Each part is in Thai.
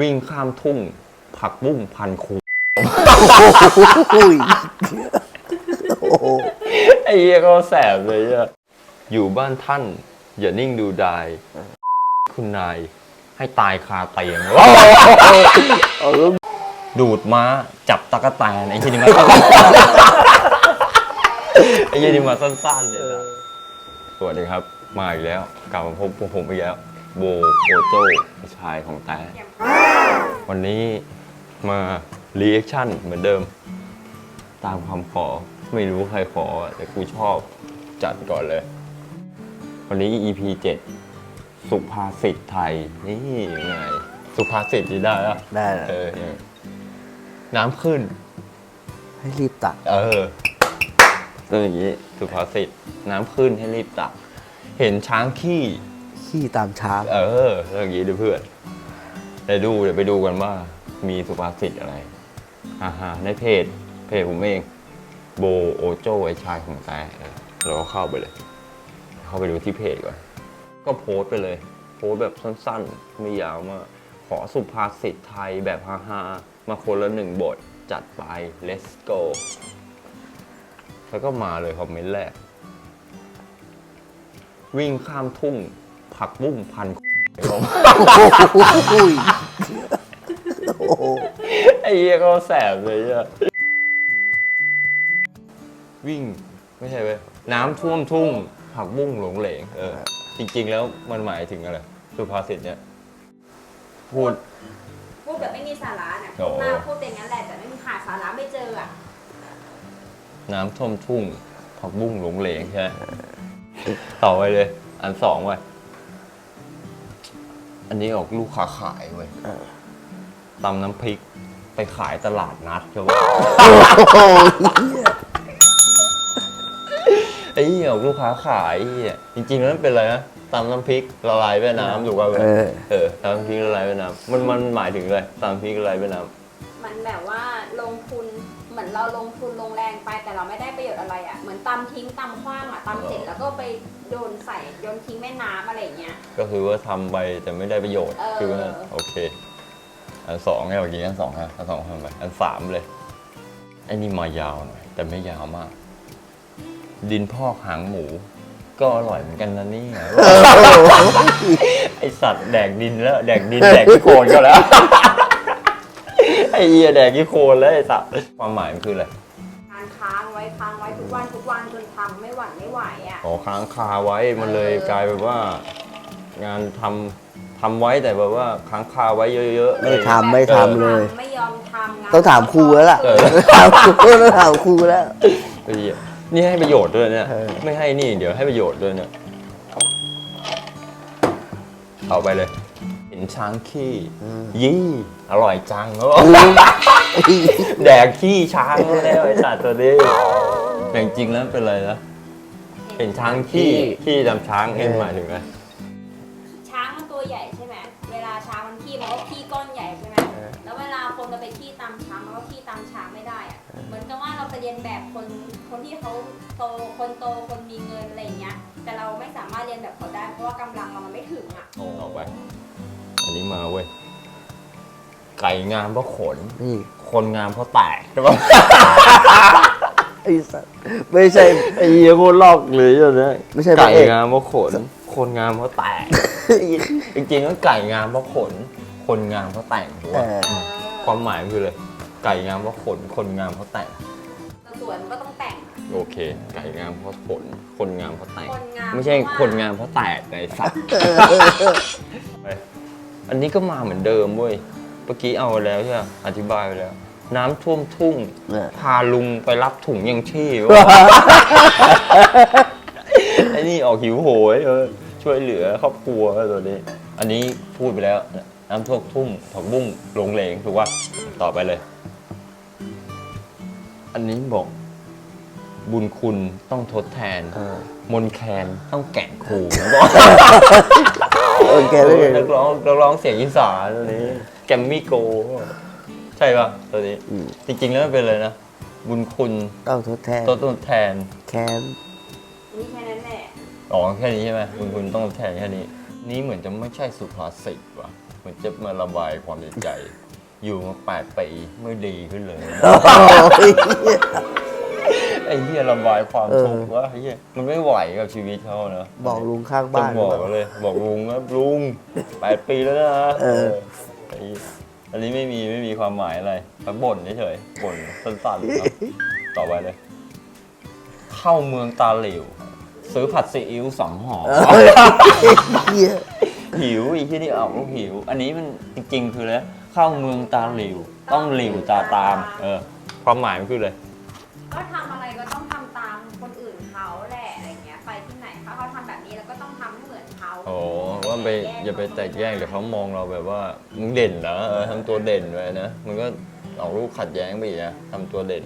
วิ่งข้ามทุ่ง ผักบุ้งพันคูไอ้เหี้ยก็แสบเลยอะอยู่บ้านท่าน อย่านิ่งดูดาย คุณนายให้ตายคาเตียง ดูดม้าจับตะกแตนไอ้ที่นี่มาไอ้ยี่นี่มาสั้นๆเลยนะสวัสดีครับ มาอีกแล้ว กลับมาพบพวกผมอีกแล้ว โบโอโจ้พี่ชายของแต่วันนี้มารีแอคชั่นเหมือนเดิม ตามคำขอไม่รู้ใครขอ แต่กูชอบจัดก่อนเลย วันนี้ EP 7 สุภาษิตไทย นี่ไงสุภาษิตนี่ได้แล้วได้แล้วเออเนี่ยน้ำขึ้น ให้รีบตัก เออต้องอย่างนี้สุภาษิตน้ำขึ้นให้รีบตัก เห็นช้างขี้ ขี้ตามช้าง เออต้องอย่างนี้ด้วยเพื่อนเดี๋ยวดูเดี๋ยวไปดูกันว่ามีสุภาษิตอะไรอ่าฮะในเพจ เพจผมเอง โบโอโจไอชายของแต่เออเราก็เข้าไปเลย เข้าไปดูที่เพจก่อน ก็โพสต์ไปเลย โพสต์แบบสั้นๆ ไม่ยาวมากขอสุภาษิตไทยแบบฮาๆมาคนละหนึ่งบทจัดไป let's go แล้วก็มาเลยคอมเมนต์แรก วิ่งข้ามทุ่ง ผักบุ้งพันอุ้ยโอ้โหไอ้เหี้ยก็แสบเลยอะวิ่งไม่ใช่เว้ยน้ำท่วมทุ่ง ผักบุ้งหลงเหลงเออ จริง ๆ แล้วมันหมายถึงอะไรสุภาษิตเนี่ยพูดพูดแบบไม่มีสาระนะโอ้หน้าพูดเป็นงั้นแหละแต่ไม่มีหาสาระไม่เจออะน้ำท่วมทุ่งผักบุ้งหลงเหลงใช่ไหมต่อไปเลย อันสองไว้ย อันนี้ออกลูกค้าขายเว้ยตำน้ำพริกไปขายตลาดนัดใช่ปะโอ้ยไอ้เหี้ยออกลูกค้าขายไอ้เหี้ยจริงๆแล้วมันเป็นอะไรนะตำน้ำพริกละลายแม่น้ำถูกป่ะเว้ยเออ เออตำน้ำพริกละลายแม่น้ำมันมันหมายถึงอะไรตำน้ำพริกละลายแม่น้มันแบบว่าลงทุนเหมื อนเราลงทุนลงแรงไปแต่เราไม่ได้ประโยชน์อะไรอะเหมือนตำทิ้งตำขว้างอะตำเสร็จแล้วก็ไปโดนใส่โยนทิ้งแม่น้ำอะไรอย่างเงี้ยำก็คือว่าทำไปแต่ไม่ได้ประโยชน์เออ คือว่าโอเค อันสองไงเมื่อกี้อันสองฮะอันสองทำไปอันสามเลยไอ้นี่มายาวหน่อยแต่ไม่ยาวมาก ดินพอกหางหมู ก็อร่อยเหมือนกันนะเนี่ยไอสัตว์แดกดินแล้ว แดกดินแดกขี้โคลนก็แล้ว ไอเหี้ยแดกขี้โคลนแล้วไอสัตว์ความหมายมันคืออะไรงานค้างไว้ค้างไว้ทุกวันทุกวันจนทำไม่หวั่นไม่ไหวอะขอค้างคาไว้มันเลยกลายเป็นว่า งานทำทำไว้แต่แบบว่าค้างคาไว้เยอะๆ ไม่ทำไม่ทำเลย ไม่ยอมทำงานต้องถามครูแล้วล่ะเออ ถามครูต้องถามครูแล้ว ไอ้เหี้ยนี่ให้ประโยชน์ด้วยเนี่ยเออ ไม่ให้นี่เดี๋ยวให้ประโยชน์ด้วยเนี่ยเอาไปเลย เห็นช้างขี้ ยี่อร่อยจังแล้วแดกขี้ช้างแล้วไอ้สัตว์ตัวนี้แต่จริงๆแล้วเป็นอะไรนะเห็นช้างขี้ขี้ดำช้างเอ็นหมายถึงอะไรช้างมันตัวใหญ่ใช่ไหมเวลาช้างมันขี้มันก็ขี้ก้อนใหญ่ใช่ไหมแล้วเวลาคนเราไปขี้ตามช้างมันก็ขี้ตามช้างไม่ได้อะเหมือนกับว่าเราไปเรียนแบบคนคนที่เขาโตคนโตคนมีเงินอะไรอย่างเงี้ย แต่เราไม่สามารถเรียนแบบเขาได้เพราะว่ากำลังเรามันไม่ถึงอะออกไป อันนี้มาเว้ย ไก่งามเพราะขนนี่คนงามเพราะแตกใช่ปะ ไอ้สัสไม่ใช่ ไอ้เหี้ยโคตรลอกเลยอย่างเนี้ยไม่ใช่พไก่ระเอก งามเพราะขน คนงามเพราะแตก จริงๆก็ไก่งามเพราะขน คนงามเพราะแต่งถูกเอปะอความหมายมันคืออะไรไก่งามเพราะขน คนงามเพราะแต่ง แต่สวยมันก็ต้องแต่ง โอเค ไก่งามเพราะขน คนงามเพราะแต่ง คนงามไม่ใช่เพราะว่า คนงามเพราะแตกไอ้สัตว์ ไป อันนี้ก็มาเหมือนเดิมเว้ยเมื่อกี้เอาไปแล้วใช่ไหมอธิบายไปแล้ว น้ำท่วมทุ่งเนี่ยพาลุงไปรับถุงยังชีพ ไอ้นี่ออกหิวโหยเออช่วยเหลือครอบครัวตัวนี้ อันนี้พูดไปแล้ว น้ำท่วมทุ่งผักบุ้งหลงเหลงถูกป่ะต่อไปเลย อันนี้บอก บุญคุณต้องทดแทน เออ มนแคนต้องแก่งขู่นะบอก โอเคไม่เลยนักร้องนักร้องเสียงอีสานตัวนี้แกมมี่โก ใช่ป่ะตัวนี้อืมจริง ๆ แล้วมันเป็นเลยนะ บุญคุณต้องทดแทนตัวทดแทน แค้นมีแค่นั้นแหละอ๋อแค่นี้ใช่ไหมบุญคุณต้องทดแทนแค่นี้ นี้เหมือนจะไม่ใช่สุภาษิตว่ะเมันจะมาระบายความในใจ อยู่มาแปดปีไม่ดีขึ้นเลยโอ้ย ไอ้เหี้ยระบายความทุกข์ว่าไอ้เหี้ยมันไม่ไหวกับชีวิตเขาเนอะบอกลุงข้างต้อบ้างนบอกเลย บอกลุงครับลุงแปดปีแล้วนะเออไอ้เหี้ยอันนี้ไม่มีไม่มีความหมายอะไรแค่บ่นเฉยๆบ่นสั้นๆครับต่อไปเลย เข้าเมืองตาหลิว ซื้อผัดซีอิ๊วสองห่อเหี้ยหิวอีกที่นี่ออกลูกหิว อันนี้มันจริงๆคืออะไรเข้าเมืองตาหลิว ต้องหลิวตาตาม เออความหมายมันคือเลย ก็ทำอะไร ไปอย่าไปแตกแยกเดี๋ยวเขามองเราแบบว่ามึงเด่นนะเออทำตัวเด่นไว้นะมันก็ออกลูกขัดแย้งไปอีกนะทำตัวเด่น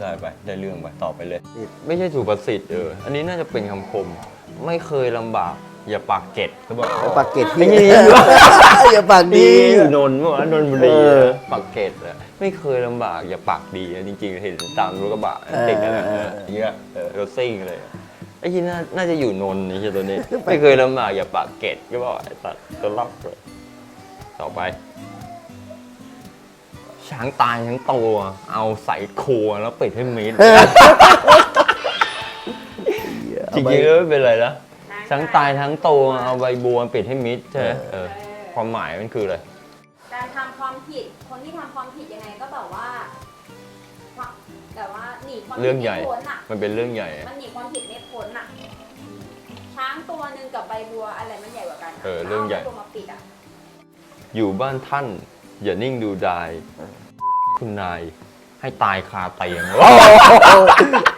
ได้ไปได้เรื่องไปต่อไปเลย ไม่ใช่ถูกประสิทธิ์เอออันนี้น่าจะเป็นคำคม ไม่เคยลำบาก อย่าปากเก็ดเขาบอกอย่าปากเกร็ดไม่เหี้ใช่ยอย่าปากดีดี อยู่นนท์เมื่อวานนนท์บุรีเออปากเกร็ดอะไม่เคยลำบากอย่าปากดีอะจริงๆ เห็นตามรถกระบะติดนั่นแหละเอเอออเอออย่างเงี้ยเออรถซิ่งเลยอะ ไอ้ที่น่าน่าจะอยู่นนท์นี่ใช่ตัวนี้ ไม่เคยลำบากอย่าปากเกร็ดก็บอกไอ้ตัดตัวล็อกเลยต่อไป ช้างตายทั้งตัว เอาใส่ครัวแล้วปิดให้มิดจริงๆแล้วไม่เป็นไรนะช้างตายทั้งตัวเอาใบบัวปิดให้มิดใช่ไหมเออความหมายมันคืออะไรการทำความผิด คนที่ทำความผิดยังไงก็แบบว่าความแบบว่าหนีความผิดเรื่องใหญ่ ไม่พ้นอะมันเป็นเรื่องใหญ่อะมันหนีความผิดไม่พ้ นอะช้างตัวหนึ่งกับใบบัวอะไรมันใหญ่กว่ากันอะเออเรื่องใหญ่าใบบัวมาปิดอะอยู่บ้านท่าน อย่านิ่งดูดาย คุณนาย ให้ตายคาเตียง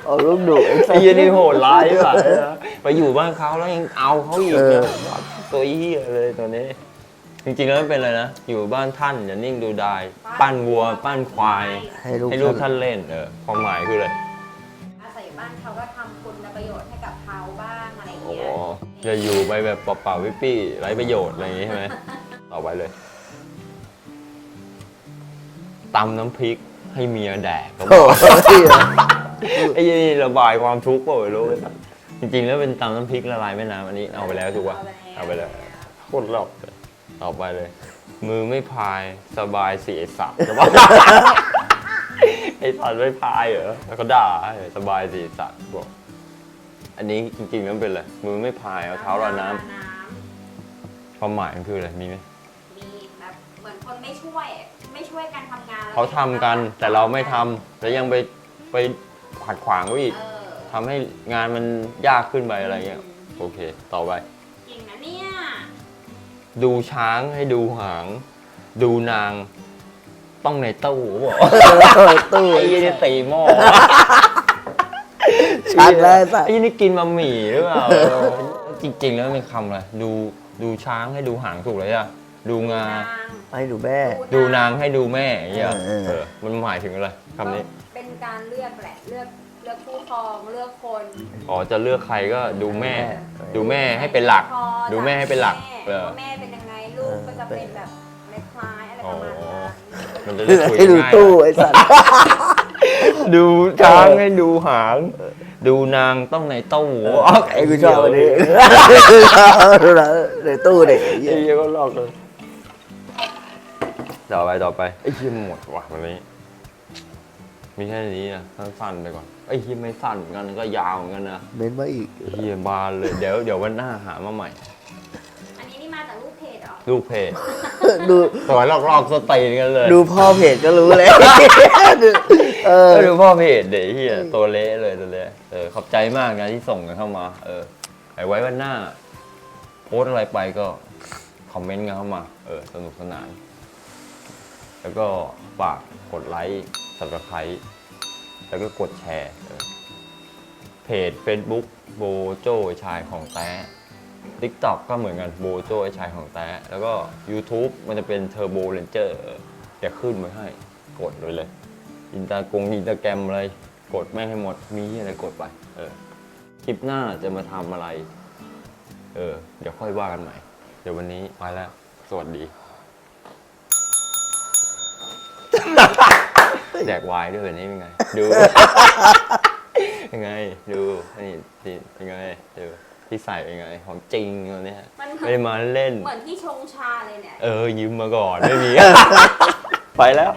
เอาลูกดุไอ้สัไอ้สเหี้ยนี่โหดร้ายว่ะไปอยู่บ้านเขาแล้วยังเอาเขาอีกเออนะตัวเหี้ยเลยตัวนี้ จริงๆแล้วไม่เป็นไรนะ อยู่บ้านท่านอย่านิ่งดูดาย ปั้นวัว ปั้นควาย ให้ลูกให้ลูกท่าท่านนเล่น เออความหมายคืออะไร เขาก็ทำคุณประโยชน์ให้กับเขาบ้างอะไรอย่างอ๋อเงี้ยอย่าอยู่ไปแบบเปล่าๆวิปปี้ไร้ประโยชน์อะไรอย่างงี้ใช่ไหมต่อไปเลยตำน้ำพริกให้เมียแดกก็บโอ้อกยไอ้ยี่นี่ระบายความทุกข์เปล่าไม่รู้จริงๆแล้วเป็นตำน้ำพริกละลายแม่น้ำอันนี้เอาไปแล้วถูกป่ะเอาไปแล้วโคตรหลอกเลยต่อไปเลย มือไม่พายสบายสีไอ้สัตว์จะบอก ไอ้สัตว์ไม่พายเหรอ แล้วก็ด่าให้สบายสีไอ้สัตว์บอก อันนี้จริงๆแล้วมันเป็นอะไรมือไม่พายเอาเท้ารอน้ำความหมายมันคืออะไรมีไหมมีแบบเหมือนคนไม่ช่วย ไม่ช่วยกันทำงานแล้วเขาทำกันแต่เราไม่ทำแล้วยังไปไปขัดขวางเขาอีกเออทำให้งานมันยากขึ้นไปอะไรเงี้ยโอเค ต่อไปจริงนะเนี่ยดูช้างให้ดูหาง ดูนาง ต้องในตู้บอกตู้ไอ้ยี่นี่ตีหม้อชัดแล้วอ้สัสไอ้ยี่นี่กินบะหมี่หรือเปล่าจริง ๆ แล้วมันเป็นคำอะไรดูดูช้างให้ดูหางถูกเลยอะดูงา ให้ดูแม่ ดูนางให้ดูแม่อย่างเงี้ยเออ เออมันหมายถึงอะไรคำนี้ เป็นการเลือกแหละ เลือกเลือกคู่ครองเลือกคน อ๋อจะเลือกใครก็ดูแม่ ดูแม่ให้เป็นหลัก พอดูแม่ให้เป็นหลักแม่เออ ว่าแม่เป็นยังไงลูกก็จะเป็นแบบในคล้ายอะไรประมาณนั้น มันจะได้คุยให้ดูง่ายตู้ไอ้สัสดูช้างให้ดูหาง ดูนางต้องในตู้ไอ้กูชอบอันนี้ในตู้เด็กไอ้เหี้ยก็ลอกเลยต่อไปต่อไปไอ้เหี้ยหมดว่ะวันนี้ มีแค่นี้นะสั้นๆไปก่อนไอ้เหี้ยไม่สั้นเหมือนกันก็ยาวเหมือนกันนะเม้นมาอีกไอ้เหี้ยบานเลยเดี๋ยวเดี๋ยววันหน้าหามาใหม่ อันนี้นี่มาจากรูปเพจเหรอ ลูกเพจ ดูสวยลอกๆสตีนกันเลย ดูพ่อเพจก็รู้เลยเออก็ดูพ่อเพจเดี๋ยวเฮียตัวเละเลยตัวเละเออขอบใจมากนะที่ส่งกันเข้ามา เออไว้ไว้วันหน้า โพสต์อะไรไปก็คอมเมนต์กันเข้ามา เออ สนุกสนาน แล้วก็ฝากกดไลค์สับสไครต์แล้วก็กดแชร์เออเพจ Facebook โบโจ้ชายของแต้ TikTok ก็เหมือนกันโบโจ้ไอชายของแต้แล้วก็ YouTube มันจะเป็นเทอร์โบเรนเจอร์เดี๋ยวขึ้นไว้ให้กดเลยเลย อินตากงอินตาแกรมอะไร กดแม่งให้หมดมีอะไรกดไป เออ คลิปหน้าจะมาทำอะไร เออ เดี๋ยวค่อยว่ากันใหม่ เดี๋ยววันนี้ไปแล้ว สวัสดี แดกวายด้วยแบบนี้เป็นไง ดู ยังไง ดูนี่นี่เป็นไง ดู ที่ใส่เป็นไงของจริงตัวเนี้ยมันไม่ได้มาเล่น เหมือนที่ชงชาเลยเนี่ย เออยืมมาก่อนไม่มี ไปแล้ว